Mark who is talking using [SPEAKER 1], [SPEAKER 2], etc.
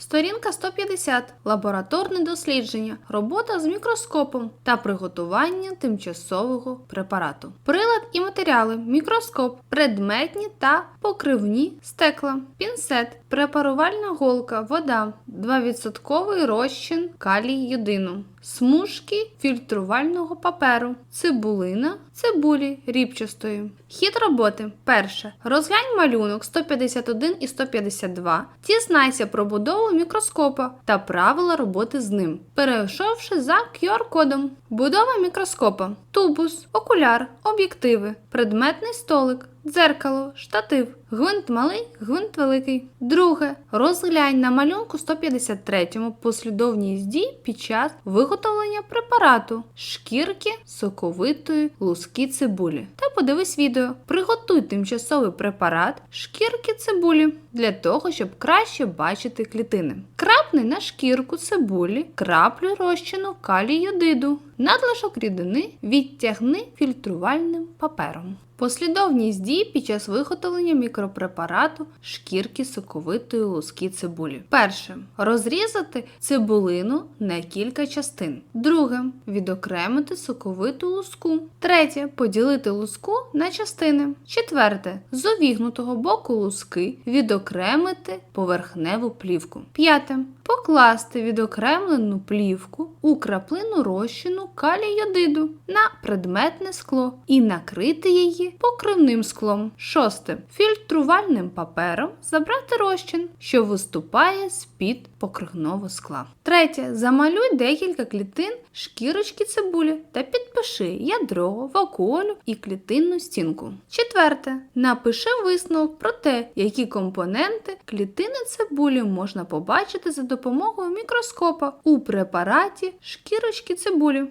[SPEAKER 1] Сторінка 150. Лабораторне дослідження. Робота з мікроскопом та приготування тимчасового препарату. Прилад і матеріали. Мікроскоп, предметні та покривні стекла, пінцет, препарувальна голка, вода, 2% розчин калій йодину. Смужки фільтрувального паперу, цибулина, цибулі ріпчастої. Хід роботи. Перше. Розглянь малюнок 151 і 152. Дізнайся про будову мікроскопа та правила роботи з ним, перейшовши за QR-кодом. Будова мікроскопа: тубус, окуляр, об'єктиви, предметний столик, дзеркало, штатив, гвинт малий, гвинт великий. Друге. Розглянь на малюнку 153-му послідовність дій під час виготовлення препарату шкірки соковитої луски цибулі. Та подивись відео. Приготуй тимчасовий препарат шкірки цибулі для того, щоб краще бачити клітини. Крапни на шкірку цибулі краплю розчину калій. Надлишок рідини відтягни фільтрувальним папером. Послідовність дій під час виготовлення мікропрепарату шкірки соковитої луски цибулі. Перше. Розрізати цибулину на кілька частин. Друге. Відокремити соковиту луску. Третє. Поділити луску на частини. Четверте. З увігнутого боку луски відокремити поверхневу плівку. П'яте. Покласти відокремлену плівку у краплину розчину калій йодиду на предметне скло і накрити її покривним склом. Шосте. Фільтрувальним папером забрати розчин, що виступає з-під покривного скла. Третє. Замалюй декілька клітин шкірочки цибулі та підпиши ядро, вакуолю і клітинну стінку. Четверте. Напиши висновок про те, які компоненти клітини цибулі можна побачити за допомогою мікроскопа у препараті шкірочки цибулі.